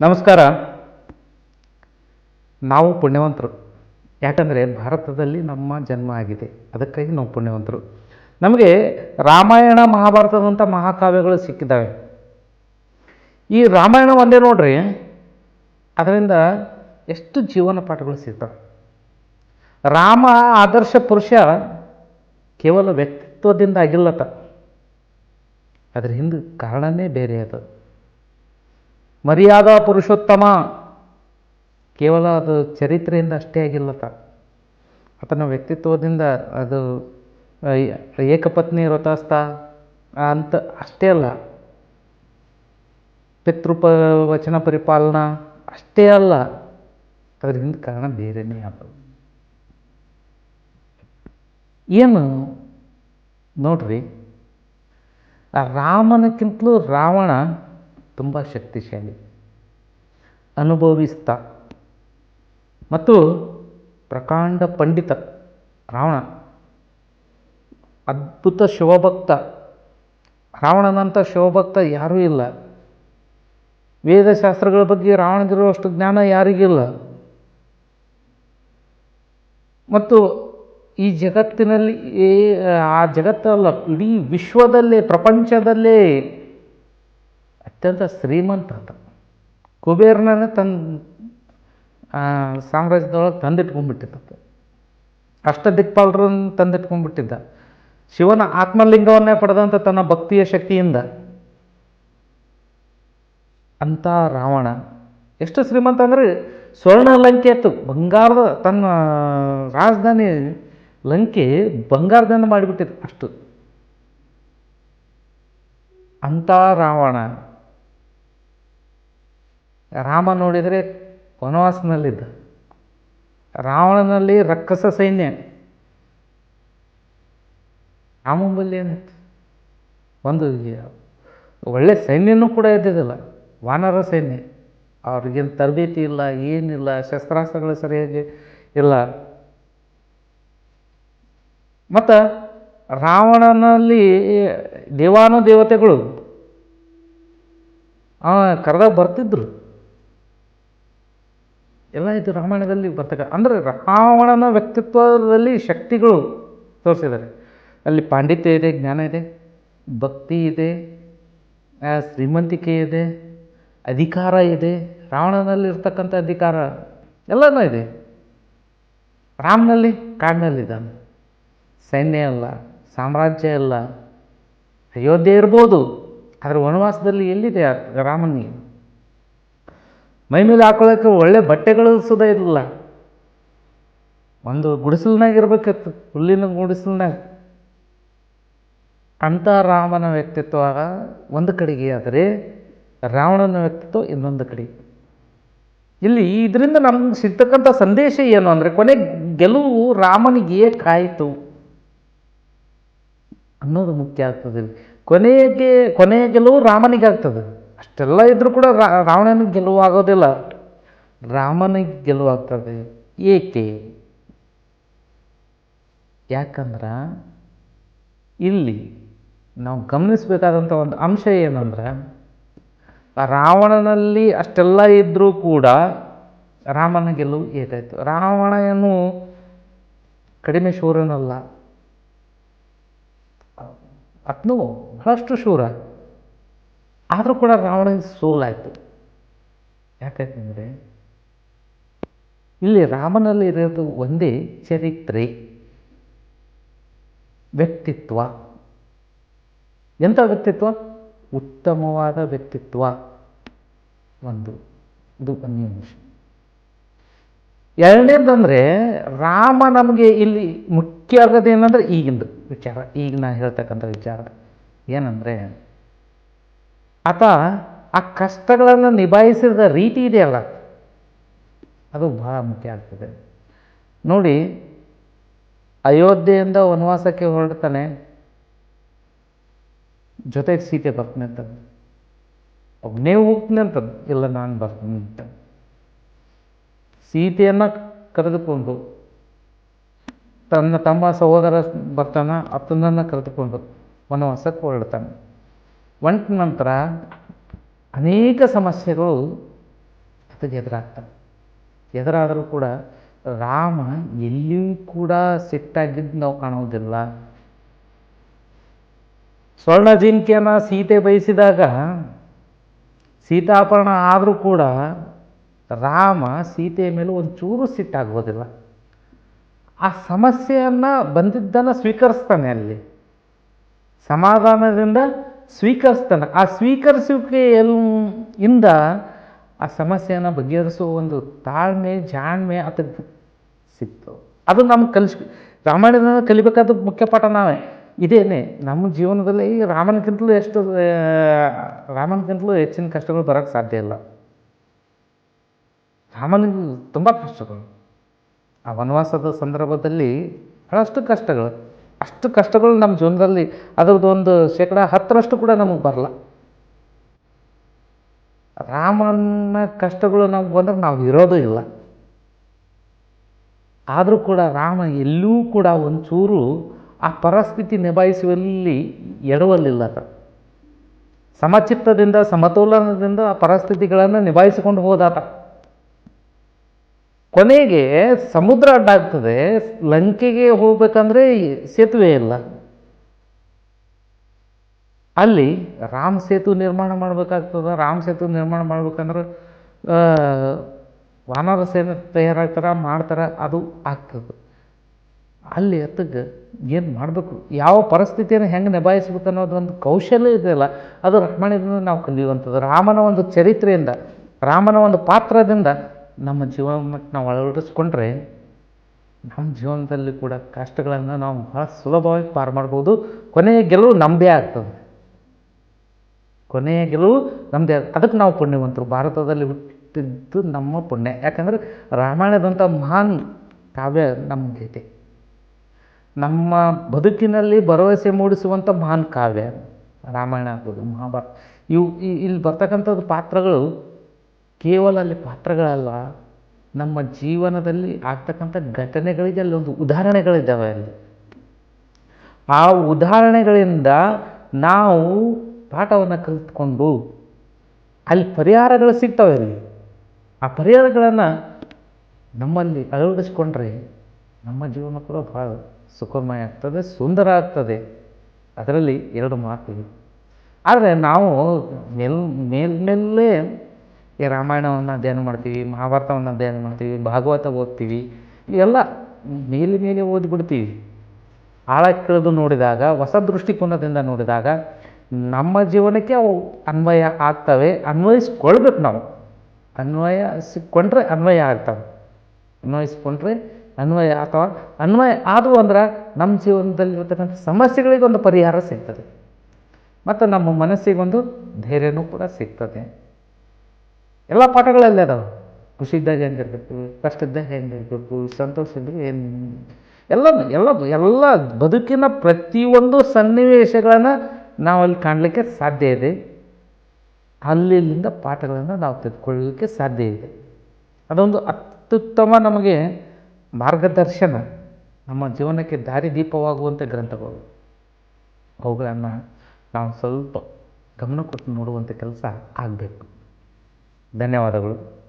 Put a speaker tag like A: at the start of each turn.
A: ನಮಸ್ಕಾರ. ನಾವು ಪುಣ್ಯವಂತರು. ಯಾಕಂದರೆ ಭಾರತದಲ್ಲಿ ನಮ್ಮ ಜನ್ಮ ಆಗಿದೆ. ಅದಕ್ಕಾಗಿ ನಾವು ಪುಣ್ಯವಂತರು. ನಮಗೆ ರಾಮಾಯಣ, ಮಹಾಭಾರತದಂಥ ಮಹಾಕಾವ್ಯಗಳು ಸಿಕ್ಕಿದ್ದಾವೆ. ಈ ರಾಮಾಯಣ ಒಂದೇ ನೋಡ್ರಿ, ಅದರಿಂದ ಎಷ್ಟು ಜೀವನ ಪಾಠಗಳು ಸಿಗ್ತವೆ. ರಾಮ ಆದರ್ಶ ಪುರುಷ ಕೇವಲ ವ್ಯಕ್ತಿತ್ವದಿಂದ ಆಗಿಲ್ಲತ. ಅದ್ರ ಹಿಂದೆ ಕಾರಣನೇ ಬೇರೆ ಅದು. ಮರ್ಯಾದಾ ಪುರುಷೋತ್ತಮ. ಕೇವಲ ಅದು ಚರಿತ್ರೆಯಿಂದ ಅಷ್ಟೇ ಆಗಿಲ್ಲತ ಆತನ ವ್ಯಕ್ತಿತ್ವದಿಂದ ಅದು ಏಕಪತ್ನಿ ವ್ರತಾಸ್ತ ಅಂತ ಅಷ್ಟೇ ಅಲ್ಲ. ಪಿತೃಪ ವಚನ ಪರಿಪಾಲನಾ ಅಷ್ಟೇ ಅಲ್ಲ. ಅದ್ರ ಹಿಂದೆ ಕಾರಣ ಬೇರೆನೇ ಆದವು ಏನು? ನೋಡ್ರಿ ರಾಮನಕ್ಕಿಂತಲೂ ರಾವಣ ತುಂಬ ಶಕ್ತಿಶಾಲಿ. ಅನುಭವಿಸ್ತ. ಮತ್ತು ಪ್ರಕಾಂಡ ಪಂಡಿತ ರಾವಣ, ಅದ್ಭುತ ಶಿವಭಕ್ತ. ರಾವಣನಂಥ ಶಿವಭಕ್ತ ಯಾರೂ ಇಲ್ಲ. ವೇದಶಾಸ್ತ್ರಗಳ ಬಗ್ಗೆ ರಾವಣದಿರುವಷ್ಟು ಜ್ಞಾನ ಯಾರಿಗಿಲ್ಲ ಮತ್ತು ಈ ಜಗತ್ತಿನಲ್ಲಿ ಆ ಜಗತ್ತಲ್ಲ, ಇಡೀ ವಿಶ್ವದಲ್ಲೇ, ಪ್ರಪಂಚದಲ್ಲೇ ಅತ್ಯಂತ ಶ್ರೀಮಂತ ಅಂತ. ಕುಬೇರನೇ ತನ್ನ ಸಾಮ್ರಾಜ್ಯದೊಳಗೆ ತಂದಿಟ್ಕೊಂಡ್ಬಿಟ್ಟಿದ್ದ. ಅಷ್ಟ ದಿಕ್ಪಾಲರನ್ನು ತಂದಿಟ್ಕೊಂಡ್ಬಿಟ್ಟಿದ್ದ. ಶಿವನ ಆತ್ಮಲಿಂಗವನ್ನೇ ಪಡೆದಂಥ ತನ್ನ ಭಕ್ತಿಯ ಶಕ್ತಿಯಿಂದ ಅಂಥ ರಾವಣ. ಎಷ್ಟು ಶ್ರೀಮಂತ ಅಂದರೆ ಸ್ವರ್ಣ ಲಂಕೆ ಇತ್ತು. ಬಂಗಾರದ ತನ್ನ ರಾಜಧಾನಿ ಲಂಕೆ ಬಂಗಾರದಿಂದ ಮಾಡಿಬಿಟ್ಟಿತ್ತು ಅಷ್ಟು. ಅಂಥ ರಾವಣ ರಾಮ ನೋಡಿದರೆ ವನವಾಸನಲ್ಲಿದ್ದ ರಾವಣನಲ್ಲಿ ರಕ್ಕಸ ಸೈನ್ಯ. ರಾಮಂಬಲ್ಲಿ ಏನಿತ್ತು ಒಂದು ಒಳ್ಳೆ ಸೈನ್ಯನೂ ಕೂಡ ಇದ್ದಿದ್ದಿಲ್ಲ. ವಾನರ ಸೈನ್ಯ. ಅವ್ರಿಗೇನು ತರಬೇತಿ ಇಲ್ಲ, ಏನಿಲ್ಲ, ಶಸ್ತ್ರಾಸ್ತ್ರಗಳು ಸರಿಯಾಗಿ ಇಲ್ಲ. ಮತ್ತು ರಾವಣನಲ್ಲಿ ದೇವಾನು ದೇವತೆಗಳು. ಕರೆದಾಗ ಬರ್ತಿದ್ರು. ಎಲ್ಲ ಇದು ರಾಮಾಯಣದಲ್ಲಿ ಬರ್ತಕ್ಕ. ಅಂದರೆ ರಾವಣನ ವ್ಯಕ್ತಿತ್ವದಲ್ಲಿ ಶಕ್ತಿಗಳು ತೋರಿಸಿದ್ದಾರೆ. ಅಲ್ಲಿ ಪಾಂಡಿತ್ಯ ಇದೆ, ಜ್ಞಾನ ಇದೆ, ಭಕ್ತಿ ಇದೆ ಶ್ರೀಮಂತಿಕೆ ಇದೆ, ಅಧಿಕಾರ ಇದೆ. ರಾವಣನಲ್ಲಿ ಇರ್ತಕ್ಕಂಥ ಅಧಿಕಾರ ಎಲ್ಲನೂ ಇದೆ. ರಾಮನಲ್ಲಿ ಕಾಡಿನಲ್ಲಿದ್ದಾನೆ ಸೈನ್ಯ ಅಲ್ಲ, ಸಾಮ್ರಾಜ್ಯ ಅಲ್ಲ, ಅಯೋಧ್ಯೆ ಇರ್ಬೋದು. ಆದರೆ ವನವಾಸದಲ್ಲಿ ಎಲ್ಲಿದೆ ರಾಮನಿಗೆ? ಮೈ ಮೇಲೆ ಹಾಕೊಳ್ಳೋಕೆ ಒಳ್ಳೆ ಬಟ್ಟೆಗಳು ಸುದ ಇರಲಿಲ್ಲ. ಒಂದು ಗುಡಿಸಲ್ನಾಗ ಇರ್ಬೇಕಿತ್ತು, ಹುಲ್ಲಿನ ಗುಡಿಸಲ್ನಾಗ ಅಂಥ ರಾಮನ ವ್ಯಕ್ತಿತ್ವ ಒಂದು ಕಡೆಗೆ ಆದರೆ ರಾವಣನ ವ್ಯಕ್ತಿತ್ವ ಇನ್ನೊಂದು ಕಡೆ. ಇಲ್ಲಿ ಇದರಿಂದ ನಮ್ಗೆ ಸಿಗ್ತಕ್ಕಂಥ ಸಂದೇಶ ಏನು ಅಂದರೆ ಕೊನೆ ಗೆಲುವು ರಾಮನಿಗೆ ಕಾಯಿತು ಅನ್ನೋದು ಮುಖ್ಯ ಆಗ್ತದೆ. ಕೊನೆಗೆ, ಕೊನೆಯ ಗೆಲುವು ರಾಮನಿಗೆ ಆಗ್ತದೆ. ಅಷ್ಟೆಲ್ಲ ಇದ್ರೂ ಕೂಡ ರಾ- ರಾವಣನಿಗೆ ಗೆಲುವು ಆಗೋದಿಲ್ಲ ರಾಮನಿಗೆ ಗೆಲುವಾಗ್ತದೆ. ಏಕೆ? ಯಾಕಂದ್ರೆ ಇಲ್ಲಿ ನಾವು ಗಮನಿಸಬೇಕಾದಂಥ ಒಂದು ಅಂಶ ಏನಂದ್ರೆ, ರಾವಣನಲ್ಲಿ ಅಷ್ಟೆಲ್ಲ ಇದ್ದರೂ ಕೂಡ ರಾಮನ ಗೆಲುವು ಏಕಾಯಿತು ರಾವಣ ಏನು ಕಡಿಮೆ ಶೂರನಲ್ಲ. ಅತ್ನು ಬಹಳಷ್ಟು ಶೂರ. ಆದರೂ ಕೂಡ ರಾವಣನ ಸೋಲಾಯಿತು ಯಾಕಂತಂದರೆ ಇಲ್ಲಿ ರಾಮನಲ್ಲಿ ಇರೋದು ಒಂದೇ ಚರಿತ್ರೆ, ವ್ಯಕ್ತಿತ್ವ. ಎಂಥ ವ್ಯಕ್ತಿತ್ವ? ಉತ್ತಮವಾದ ವ್ಯಕ್ತಿತ್ವ. ಒಂದು, ಇದು ಒಂದು ಅಂಶ ಎರಡನೇದಂದರೆ ರಾಮ ನಮಗೆ ಇಲ್ಲಿ ಮುಖ್ಯ ಆಗೋದು ಏನಂದ್ರೆ ಈಗಿಂದು ವಿಚಾರ. ಈಗ ನಾನು ಹೇಳ್ತಕ್ಕಂಥ ವಿಚಾರ ಏನಂದರೆ ಆತ ಆ ಕಷ್ಟಗಳನ್ನು ನಿಭಾಯಿಸಿದ ರೀತಿ ಇದೆಯಲ್ಲ. ಅದು ಬಹಳ ಮುಖ್ಯ ಆಗ್ತದೆ. ನೋಡಿ, ಅಯೋಧ್ಯೆಯಿಂದ ವನವಾಸಕ್ಕೆ ಹೊರಡ್ತಾನೆ ಜೊತೆಗೆ ಸೀತೆ ಬರ್ತೀನಿ ಅಂತ ಒಬ್ಬನೇ ಹೋಗ್ತೀನಿ ಅಂತ ಇಲ್ಲ, ನಾನು ಬರ್ತೀನಿ ಅಂತ. ಸೀತೆಯನ್ನು ಕರೆದುಕೊಂಡು ತನ್ನ ತಮ್ಮ ಸಹೋದರ ಬರ್ತಾನ ಅತ್ತನನ್ನು ಕರೆದುಕೊಂಡು ವನವಾಸಕ್ಕೆ ಹೊರಡ್ತಾನೆ. ಒಂಟ ನಂತರ ಅನೇಕ ಸಮಸ್ಯೆಗಳು ಜೊತೆಗೆ ಎದುರಾಗ್ತವೆ. ಎದುರಾದರೂ ಕೂಡ ರಾಮ ಎಲ್ಲಿಯೂ ಕೂಡ ಸಿಟ್ಟಾಗಿದ್ದು ನಾವು ಕಾಣುವುದಿಲ್ಲ. ಸ್ವರ್ಣ ಜಿಂಕೆಯನ್ನು ಸೀತೆ ಬಯಸಿದಾಗ ಸೀತಾಪರಣ ಆದರೂ ಕೂಡ ರಾಮ ಸೀತೆಯ ಮೇಲೆ ಒಂಚೂರು ಸಿಟ್ಟಾಗೋದಿಲ್ಲ ಆ ಸಮಸ್ಯೆಯನ್ನು ಬಂದಿದ್ದನ್ನು ಸ್ವೀಕರಿಸ್ತಾನೆ ಅಲ್ಲಿ. ಸಮಾಧಾನದಿಂದ ಸ್ವೀಕರಿಸ್ತಾನೆ. ಆ ಸ್ವೀಕರಿಸುವಿಕೆ ಇಂದ ಆ ಸಮಸ್ಯೆಯನ್ನು ಬಗೆಹರಿಸುವ ಒಂದು ತಾಳ್ಮೆ, ಜಾಣ್ಮೆ ಅದಕ್ಕೆ ಸಿಕ್ತು. ಅದು ನಮ್ಗೆ ಕಲಿಸ್, ರಾಮಾಯಣದಿಂದ ಕಲಿಬೇಕಾದ ಮುಖ್ಯ ಪಾಠ ನಾವೇ. ಇದೇನೆ, ನಮ್ಮ ಜೀವನದಲ್ಲಿ ರಾಮನಕ್ಕಿಂತಲೂ ಎಷ್ಟು ರಾಮನಕ್ಕಿಂತಲೂ ಹೆಚ್ಚಿನ ಕಷ್ಟಗಳು ಬರೋಕ್ಕೆ ಸಾಧ್ಯ ಇಲ್ಲ. ರಾಮನಿಗೆ ತುಂಬ ಕಷ್ಟಗಳು. ಆ ವನವಾಸದ ಸಂದರ್ಭದಲ್ಲಿ ಬಹಳಷ್ಟು ಕಷ್ಟಗಳು. ಅಷ್ಟು ಕಷ್ಟಗಳು ನಮ್ಮ ಜೀವನದಲ್ಲಿ ಅದರದ್ದು ಒಂದು ಶೇಕಡ ಹತ್ತರಷ್ಟು ಕೂಡ ನಮಗೆ ಬರಲ್ಲ. ರಾಮನ ಕಷ್ಟಗಳು ನಮ್ಗೆ ಬಂದ್ರೆ ನಾವು ಇರೋದು ಇಲ್ಲ. ಆದರೂ ಕೂಡ ರಾಮ ಎಲ್ಲೂ ಕೂಡ ಒಂಚೂರು ಆ ಪರಿಸ್ಥಿತಿ ನಿಭಾಯಿಸುವಲ್ಲಿ ಎಡವಲ್ಲಿಲ್ಲ. ಸಮಚಿತ್ತದಿಂದ, ಸಮತೋಲನದಿಂದ ಆ ಪರಿಸ್ಥಿತಿಗಳನ್ನು ನಿಭಾಯಿಸಿಕೊಂಡು ಹೋದಾತ ಕೊನೆಗೆ ಸಮುದ್ರ ಅಡ್ಡಾಗ್ತದೆ, ಲಂಕೆಗೆ ಹೋಗ್ಬೇಕಂದ್ರೆ ಸೇತುವೆ ಇಲ್ಲ. ಅಲ್ಲಿ ರಾಮ ಸೇತು ನಿರ್ಮಾಣ ಮಾಡಬೇಕಾಗ್ತದೆ, ರಾಮ ಸೇತು ನಿರ್ಮಾಣ ಮಾಡ್ಬೇಕಂದ್ರೆ ವಾನರ ಸೇನೆ ತಯಾರಾಗ್ತಾರ, ಮಾಡ್ತಾರೆ, ಅದು ಆಗ್ತದೆ. ಅಲ್ಲಿ ಅತ್ತಗೆ ಏನು ಮಾಡಬೇಕು? ಯಾವ ಪರಿಸ್ಥಿತಿಯನ್ನು ಹೆಂಗೆ ನಿಭಾಯಿಸ್ಬೇಕು ಅನ್ನೋದು ಒಂದು ಕೌಶಲ್ಯ ಇದೆಯಲ್ಲ ಅದು ರಾಮಾಯಣದಿಂದ ನಾವು ಕಲಿಯುವಂಥದ್ದು. ರಾಮನ ಒಂದು ಚರಿತ್ರೆಯಿಂದ, ರಾಮನ ಒಂದು ಪಾತ್ರದಿಂದ ನಮ್ಮ ಜೀವನಕ್ಕೆ ನಾವು ಅಳವಡಿಸ್ಕೊಂಡ್ರೆ ನಮ್ಮ ಜೀವನದಲ್ಲಿ ಕೂಡ ಕಷ್ಟಗಳನ್ನು ನಾವು ಬಹಳ ಸುಲಭವಾಗಿ ಪಾರು ಮಾಡ್ಬೋದು. ಕೊನೆಯ ಗೆಲುವು ನಮ್ಮದೇ ಆಗ್ತದೆ. ಕೊನೆಯ ಗೆಲುವು ನಮ್ಮದೇ ಅದಕ್ಕೆ ನಾವು ಪುಣ್ಯವಂತರು. ಭಾರತದಲ್ಲಿ ಹುಟ್ಟಿದ್ದು ನಮ್ಮ ಪುಣ್ಯ. ಯಾಕಂದರೆ ರಾಮಾಯಣದಂಥ ಮಹಾನ್ ಕಾವ್ಯ ನಮಗೈತೆ ನಮ್ಮ ಬದುಕಿನಲ್ಲಿ ಭರವಸೆ ಮೂಡಿಸುವಂಥ ಮಹಾನ್ ಕಾವ್ಯ ರಾಮಾಯಣ ಆಗ್ಬೋದು, ಮಹಾಭಾರತ. ಇವು ಇಲ್ಲಿ ಬರ್ತಕ್ಕಂಥದ್ದು ಪಾತ್ರಗಳು ಕೇವಲ ಅಲ್ಲಿ ಪಾತ್ರಗಳಲ್ಲ, ನಮ್ಮ ಜೀವನದಲ್ಲಿ ಆಗ್ತಕ್ಕಂಥ ಘಟನೆಗಳಿಗೆ ಅಲ್ಲೊಂದು ಉದಾಹರಣೆಗಳಿದ್ದಾವೆ ಅಲ್ಲಿ. ಆ ಉದಾಹರಣೆಗಳಿಂದ ನಾವು ಪಾಠವನ್ನು ಕಲಿತ್ಕೊಂಡು ಅಲ್ಲಿ ಪರಿಹಾರಗಳು ಸಿಗ್ತವೆ ಅಲ್ಲಿ. ಆ ಪರಿಹಾರಗಳನ್ನು ನಮ್ಮಲ್ಲಿ ಅಳವಡಿಸ್ಕೊಂಡ್ರೆ ನಮ್ಮ ಜೀವನ ಕೂಡ ಭಾಳ ಸುಖಮಯ ಆಗ್ತದೆ, ಸುಂದರ ಆಗ್ತದೆ. ಅದರಲ್ಲಿ ಎರಡು ಮಾತು ಆದರೆ ನಾವು ಮೇಲ್, ಮೇಲ್ಮೇಲೆ ಈ ರಾಮಾಯಣವನ್ನು ಅಧ್ಯಯನ ಮಾಡ್ತೀವಿ, ಮಹಾಭಾರತವನ್ನು ಅಧ್ಯಯನ ಮಾಡ್ತೀವಿ, ಭಾಗವತ ಓದ್ತೀವಿ, ಇವೆಲ್ಲ ಮೇಲೆ ಮೇಲೆ ಓದಿಬಿಡ್ತೀವಿ. ಆಳಕ್ಕಿಳಿದು ನೋಡಿದಾಗ, ಹೊಸ ದೃಷ್ಟಿಕೋನದಿಂದ ನೋಡಿದಾಗ ನಮ್ಮ ಜೀವನಕ್ಕೆ ಅವು ಅನ್ವಯ ಆಗ್ತವೆ, ಅನ್ವಯಿಸ್ಕೊಳ್ಬೇಕು ನಾವು. ಅನ್ವಯಿಸಿಕೊಂಡ್ರೆ ಅನ್ವಯ ಆಗ್ತವೆ. ಅನ್ವಯಿಸ್ಕೊಂಡ್ರೆ ಅನ್ವಯ ಅಥವಾ ಅನ್ವಯ ಆದವು ಅಂದ್ರೆ ನಮ್ಮ ಜೀವನದಲ್ಲಿರ್ತಕ್ಕಂಥ ಸಮಸ್ಯೆಗಳಿಗೊಂದು ಪರಿಹಾರ ಸಿಗ್ತದೆ. ಮತ್ತು ನಮ್ಮ ಮನಸ್ಸಿಗೊಂದು ಧೈರ್ಯನೂ ಕೂಡ ಸಿಗ್ತದೆ. ಎಲ್ಲ ಪಾಠಗಳಲ್ಲಿ ಅದಾವೆ. ಖುಷಿ ಇದ್ದಾಗ ಹೆಂಗಿರ್ಬೇಕು ಕಷ್ಟ ಇದ್ದಾಗ ಹೆಂಗಿರ್ಬೇಕು ಸಂತೋಷ ಇದ್ದಾಗ ಏನು ಎಲ್ಲ ಎಲ್ಲ ಎಲ್ಲ ಬದುಕಿನ ಪ್ರತಿಯೊಂದು ಸನ್ನಿವೇಶಗಳನ್ನು ನಾವು ಅಲ್ಲಿ ಕಾಣಲಿಕ್ಕೆ ಸಾಧ್ಯ ಇದೆ. ಅಲ್ಲಿಲ್ಲಿಂದ ಪಾಠಗಳನ್ನು ನಾವು ತೆಗೆದುಕೊಳ್ಳಲಿಕ್ಕೆ ಸಾಧ್ಯ ಇದೆ. ಅದೊಂದು ಅತ್ಯುತ್ತಮ ನಮಗೆ ಮಾರ್ಗದರ್ಶನ. ನಮ್ಮ ಜೀವನಕ್ಕೆ ದಾರಿದೀಪವಾಗುವಂಥ ಗ್ರಂಥಗಳು. ಅವುಗಳನ್ನು ನಾವು ಸ್ವಲ್ಪ ಗಮನ ಕೊಟ್ಟು ನೋಡುವಂಥ ಕೆಲಸ ಆಗಬೇಕು. ಧನ್ಯವಾದಗಳು.